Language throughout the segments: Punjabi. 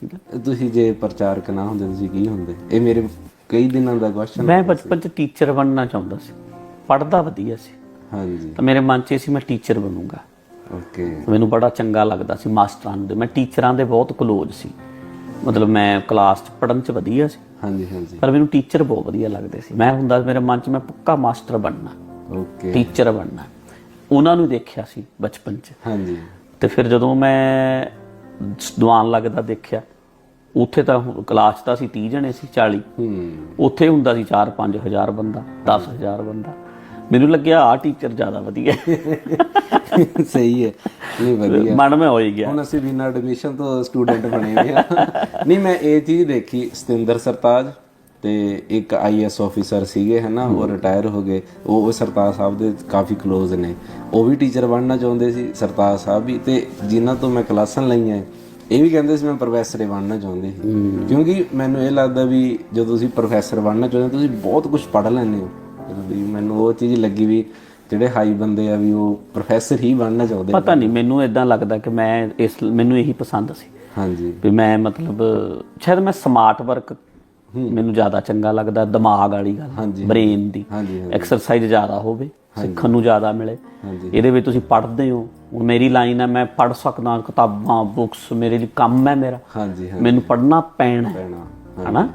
ਠੀਕ ਹੈ। ਤੁਸੀਂ ਜੇ ਪ੍ਰਚਾਰਕ ਨਾ ਹੁੰਦੇ ਤੁਸੀਂ ਕੀ ਹੁੰਦੇ? ਇਹ ਮੇਰੇ ਕਈ ਦਿਨਾਂ ਦਾ ਕੁਐਸਚਨ ਮੈਂ ਬਚਪਨ ਚ ਟੀਚਰ ਬਣਨਾ ਚਾਹੁੰਦਾ ਸੀ। ਪੜ੍ਹਦਾ ਵਧੀਆ ਸੀ। ਹਾਂਜੀ। ਤਾਂ ਮੇਰੇ ਮਨ 'ਚ ਸੀ ਮੈਂ ਟੀਚਰ ਬਣੂੰਗਾ। ਓਕੇ ਮੈਨੂੰ ਬੜਾ ਚੰਗਾ ਲੱਗਦਾ ਸੀ ਮਾਸਟਰਾਂ ਦੇ। ਮੈਂ ਟੀਚਰਾਂ ਦੇ ਬਹੁਤ ਕਲੋਜ਼ ਸੀ। ਮਤਲਬ ਮੈਂ ਕਲਾਸ 'ਚ ਪੜ੍ਹਨ 'ਚ ਵਧੀਆ ਸੀ। ਹਾਂਜੀ ਹਾਂਜੀ। ਪਰ ਮੈਨੂੰ ਟੀਚਰ ਬਹੁਤ ਵਧੀਆ ਲੱਗਦੇ ਸੀ। ਮੈਂ ਹੁੰਦਾ ਮੇਰੇ ਮਨ 'ਚ ਮੈਂ ਪੱਕਾ ਮਾਸਟਰ ਬਣਨਾ। ਓਕੇ ਟੀਚਰ ਬਣਨਾ। ਉਹਨਾਂ ਨੂੰ ਦੇਖਿਆ ਸੀ ਬਚਪਨ 'ਚ। ਹਾਂਜੀ। ਤੇ ਫਿਰ ਜਦੋਂ ਮੈਂ ਦੀਵਾਨ ਲੱਗਦਾ ਦੇਖਿਆ। ਉੱਥੇ ਤਾਂ ਕਲਾਸ ਤਾਂ ਅਸੀਂ 30 ਜਣੇ ਸੀ 40 ਹੂੰ। ਉੱਥੇ ਹੁੰਦਾ ਸੀ 4-5 ਹਜ਼ਾਰ ਬੰਦਾ 10 ਹਜ਼ਾਰ ਬੰਦਾ। ਮੈਨੂੰ ਲੱਗਿਆ ਆ ਟੀਚਰ ਜ਼ਿਆਦਾ ਵਧੀਆ। ਸਹੀ ਹੈ। ਨਹੀਂ ਵਧੀਆ। ਮਨ ਮੈਂ ਹੋ ਹੀ ਗਿਆ। ਹੁਣ ਅਸੀਂ ਬਿਨਾਂ ਐਡਮਿਸ਼ਨ ਤੋਂ ਸਟੂਡੈਂਟ ਬਣੇ ਹੋਏ ਆ ਨਹੀਂ ਮੈਂ ਇਹ ਚੀਜ਼ ਦੇਖੀ ਸਤਿੰਦਰ ਸਰਤਾਜ। ਤੇ ਇੱਕ ਆਈਐਸ ਆਫੀਸਰ ਸੀਗੇ ਹਨਾ ਉਹ ਰਿਟਾਇਰ ਹੋ ਗਏ। ਉਹ ਉਹ ਸਰਤਾਜ ਸਾਹਿਬ ਦੇ ਕਾਫੀ ক্লোਜ਼ ਨੇ। ਉਹ ਵੀ ਟੀਚਰ ਬਣਨਾ ਚਾਹੁੰਦੇ ਸੀ ਸਰਤਾਜ ਸਾਹਿਬ ਵੀ ਤੇ ਜਿਨ੍ਹਾਂ ਤੋਂ ਮੈਂ ਕਲਾਸਾਂ ਲਈਆਂ ਇਹ ਵੀ ਕਹਿੰਦੇ ਸੀ ਮੈਂ ਪ੍ਰੋਫੈਸਰ ਬਣਨਾ ਚਾਹੁੰਦੇ ਸੀ। ਕਿਉਂਕਿ ਮੈਨੂੰ ਇਹ ਲੱਗਦਾ ਵੀ ਜਦੋਂ ਤੁਸੀਂ ਪ੍ਰੋਫੈਸਰ ਬਣਨਾ ਚਾਹੁੰਦੇ ਤੁਸੀਂ ਬਹੁਤ ਕੁਝ ਪੜ੍ਹ ਲੈਂਦੇ ਹੋ। ਵੀ ਮੈਨੂੰ ਉਹ ਚੀਜ਼ ਲੱਗੀ ਵੀ ਜਿਹੜੇ ਹਾਈ ਬੰਦੇ ਆ ਵੀ ਉਹ ਪ੍ਰੋਫੈਸਰ ਹੀ ਬਣਨਾ ਚਾਹੁੰਦੇ ਪਤਾ ਨਹੀਂ ਮੈਨੂੰ ਇਦਾਂ ਲੱਗਦਾ ਕਿ ਮੈਂ ਇਸ ਮੈਨੂੰ ਇਹੀ ਪਸੰਦ ਸੀ। ਹਾਂਜੀ। ਵੀ ਮੈਂ ਮਤਲਬ ਸ਼ਾਇਦ ਮੈਂ ਸਮਾਰਟ ਵਰਕ ਮੈਨੂੰ ਜ਼ਿਆਦਾ ਚੰਗਾ ਲੱਗਦਾ ਦਿਮਾਗ ਵਾਲੀ ਗੱਲ। ਬ੍ਰੇਨ ਦੀ। ਐਕਸਰਸਾਈਜ਼ ਜ਼ਿਆਦਾ ਹੋਵੇ ਸਿੱਖਣ ਨੂੰ ਜ਼ਿਆਦਾ ਮਿਲੇ। ਇਹਦੇ ਵਿੱਚ ਤੁਸੀਂ ਪੜ੍ਹਦੇ ਹੋ ਹੁਣ ਮੇਰੀ ਲਾਈਨ ਹੈ ਮੈਂ ਪੜ੍ਹ ਸਕਦਾ ਕਿਤਾਬਾਂ ਬੁੱਕਸ ਮੇਰੇ ਲਈ ਕੰਮ ਹੈ ਮੇਰਾ। ਹਾਂਜੀ ਹਾਂ ਮੈਨੂੰ ਪੜ੍ਹਨਾ ਪੈਣਾ ਪੈਣਾ ਹਨਾ?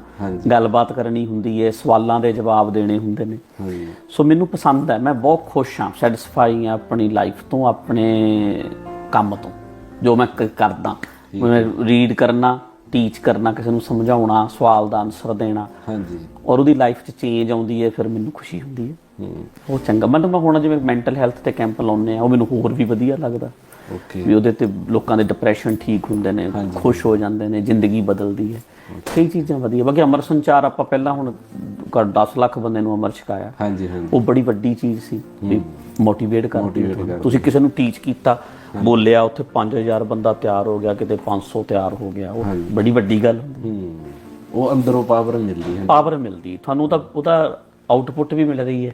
ਗੱਲਬਾਤ ਕਰਨੀ ਹੁੰਦੀ ਹੈ ਸਵਾਲਾਂ ਦੇ ਜਵਾਬ ਦੇਣੇ ਹੁੰਦੇ ਨੇ। ਸੋ ਮੈਨੂੰ ਪਸੰਦ ਹੈ ਮੈਂ ਬਹੁਤ ਖੁਸ਼ ਹਾਂ ਸੈਟੀਸਫਾਈ ਹਾਂ ਆਪਣੀ ਲਾਈਫ ਤੋਂ ਆਪਣੇ ਕੰਮ ਤੋਂ ਜੋ ਮੈਂ ਕਰਦਾ। ਮੈਂ ਰੀਡ ਕਰਨਾ ਟੀਚ ਕਰਨਾ ਕਿਸੇ ਨੂੰ ਸਮਝਾਉਣਾ ਸਵਾਲ ਦਾ ਆਨਸਰ ਦੇਣਾ। ਹਾਂਜੀ। ਔਰ ਉਹਦੀ ਲਾਈਫ 'ਚ ਚੇਂਜ ਆਉਂਦੀ ਹੈ ਫਿਰ ਮੈਨੂੰ ਖੁਸ਼ੀ ਹੁੰਦੀ ਹੈ। ਹੂੰ। ਉਹ ਚੰਗਾ। ਮਤਲਬ ਹੁਣ ਜਿਵੇਂ ਮੈਂਟਲ ਹੈਲਥ ਤੇ ਕੈਂਪ ਲਾਉਂਦੇ ਆ ਉਹ ਮੈਨੂੰ ਹੋਰ ਵੀ ਵਧੀਆ ਲੱਗਦਾ। ਵੀ ਉਹਦੇ ਤੇ ਲੋਕਾਂ ਦੇ ਡਿਪਰੈਸ਼ਨ ਠੀਕ ਹੁੰਦੇ ਨੇ ਖੁਸ਼ ਹੋ ਜਾਂਦੇ ਨੇ ਜ਼ਿੰਦਗੀ ਬਦਲਦੀ ਹੈ। ਕਈ ਚੀਜ਼ਾਂ ਵਧੀਆ। ਬਾਕੀ ਅਮਰ ਸੰਚਾਰ ਆਪਾਂ ਪਹਿਲਾਂ ਹੁਣ ਘੱਟ 10 ਲੱਖ ਬੰਦੇ ਨੂੰ ਅਮਰ ਛਕਾਇਆ। ਹਾਂਜੀ ਹਾਂਜੀ। ਉਹ ਬੜੀ ਵੱਡੀ ਚੀਜ਼ ਸੀ ਵੀ ਮੋਟੀਵੇਟ ਕਰਦੀ। ਤੁਸੀਂ ਕਿਸੇ ਨੂੰ ਟੀਚ ਕੀਤਾ ਬੋਲਿਆ ਉੱਥੇ 5000 ਬੰਦਾ ਤਿਆਰ ਹੋ ਗਿਆ ਕਿਤੇ 500 ਤਿਆਰ ਹੋ ਗਿਆ। ਉਹ ਬੜੀ ਵੱਡੀ ਗੱਲ ਹੁੰਦੀ। ਹੂੰ। ਉਹ ਅੰਦਰੋਂ ਪਾਵਰ ਮਿਲਦੀ ਹੈ। ਪਾਵਰ ਮਿਲਦੀ। ਤੁਹਾਨੂੰ ਤਾਂ ਉਹਦਾ ਆਊਟਪੁੱਟ ਵੀ ਮਿਲ ਰਹੀ ਹੈ।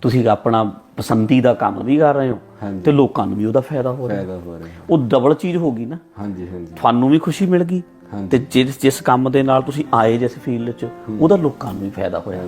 ਤੁਸੀਂ ਆਪਣਾ ਪਸੰਦੀਦਾ ਕੰਮ ਵੀ ਕਰ ਰਹੇ ਹੋ। ਤੇ ਲੋਕਾਂ ਨੂੰ ਵੀ ਉਹਦਾ ਫਾਇਦਾ ਹੋ ਰਿਹਾ। ਫਾਇਦਾ ਹੋ ਰਿਹਾ। ਉਹ ਡਬਲ ਚੀਜ਼ ਹੋ ਗਈ ਨਾ। ਹਾਂਜੀ ਹਾਂਜੀ। ਤੁਹਾਨੂੰ ਵੀ ਖੁਸ਼ੀ ਮਿਲ ਗਈ। ਤੇ ਜਿਸ ਜਿਸ ਕੰਮ ਦੇ ਨਾਲ ਤੁਸੀਂ ਆਏ ਜਿਸ ਫੀਲਡ 'ਚ ਉਹਦਾ ਲੋਕਾਂ ਨੂੰ ਵੀ ਫਾਇਦਾ ਹੋਇਆ।